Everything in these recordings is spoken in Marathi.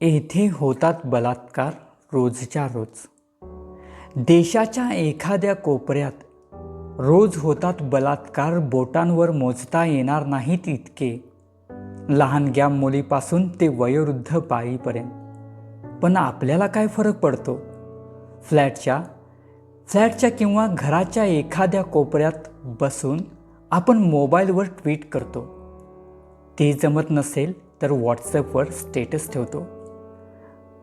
येथे होतात बलात्कार रोजच्या रोज. देशाच्या एखाद्या कोपऱ्यात रोज होतात बलात्कार बोटांवर मोजता येणार नाहीत इतके. लहानग्या मुलीपासून ते वयोवृद्ध पाळीपर्यंत पण आपल्याला काय फरक पडतो? फ्लॅटच्या फ्लॅटच्या किंवा घराच्या एखाद्या कोपऱ्यात बसून आपण मोबाईलवर ट्विट करतो. ते जमत नसेल तर व्हॉट्सॲपवर स्टेटस ठेवतो.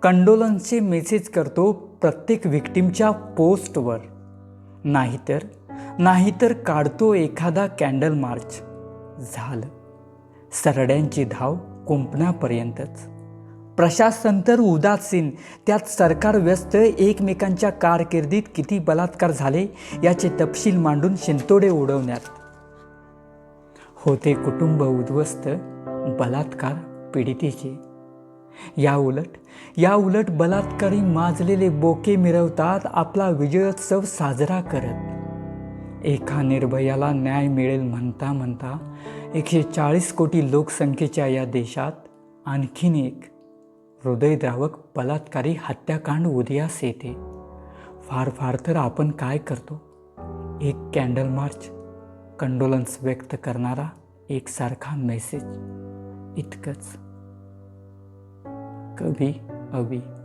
कंडोलन्सचे मेसेज करतो प्रत्येक विक्टीमच्या पोस्टवर. नाहीतर नाहीतर काढतो एखादा कॅन्डल मार्च. झालं. सरड्यांची धाव कुंपणापर्यंतच. प्रशासन तर उदासीन त्यात सरकार व्यस्त एकमेकांच्या कारकिर्दीत किती बलात्कार झाले याचे तपशील मांडून शिंतोडे उडवण्यात. होते कुटुंब उद्ध्वस्त बलात्कार पीडितेचे. या उलट या उलट बलात्कारी माजलेले बोके मिरवतात आपला विजयोत्सव साजरा करत. एका निर्भयाला न्याय मिळेल म्हणता म्हणता एकशे चाळीस कोटी लोकसंख्येच्या या देशात आणखीन एक हृदयद्रावक बलात्कारी हत्याकांड उदयास येते. फार फार तर आपण काय करतो? एक कॅन्डल मार्च कंडोलन्स व्यक्त करणारा एकसारखा मेसेज. इतकंच. go be, be.